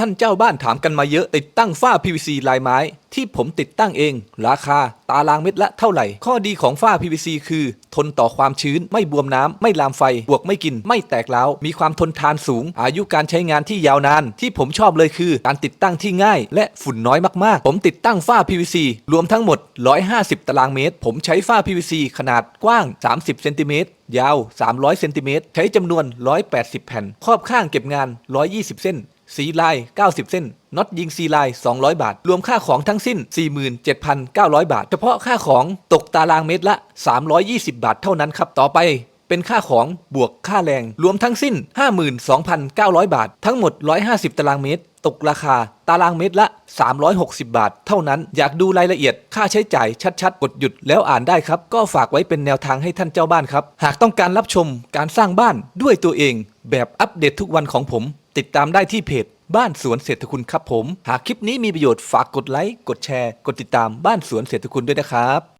ท่านเจ้าบ้านถามกันมาเยอะติดตั้งฝ้า PVC ลายไม้ ที่ผมติดตั้งเอง ราคา ตารางเม็ดละเท่าไหร่ ข้อดีของฝ้า PVC คือ ทนต่อความชื้นไม่บวมน้ำ ไม่ลามไฟ บวกไม่กิน ไม่แตกร้าวมีความทนทานสูง อายุการใช้งานที่ยาวนาน ที่ผมชอบเลยคือ การติดตั้งที่ง่าย และฝุ่นน้อยมากๆ ผมติดตั้งฝ้า PVC รวมทั้งหมด 150 ตารางเมตร ผมใช้ฝ้า PVC ขนาดกว้าง 30เซนติเมตรยาว 300เซนติเมตรใช้จำนวน 180 แผ่น ครอบข้างเก็บงาน 120 เส้น สีลาย 90 เส้นน็อตยิงซีลาย200 บาท รวมค่าของทั้งสิ้น 47,900 บาท เฉพาะค่าของตกตารางเมตรละ 320 บาทเท่านั้นครับ ต่อไป เป็นค่าของบวกค่าแรง รวมทั้งสิ้น 52,900 บาท ทั้งหมด 150 ตารางเมตร ตกราคาตารางเมตรละ 360 บาท เท่านั้น อยากดูรายละเอียดค่าใช้จ่ายชัดๆ กดหยุดแล้วอ่านได้ครับ ก็ฝากไว้เป็นแนวทางให้ท่านเจ้าบ้านครับ หากต้องการรับชมการสร้างบ้านด้วยตัวเอง แบบอัปเดตทุกวันของผม ติดตามได้ที่เพจบ้านสวนเศรษฐคุณครับผม หากคลิปนี้มีประโยชน์ฝากกดไลค์ กดแชร์ กดติดตามบ้านสวนเศรษฐคุณด้วยนะครับ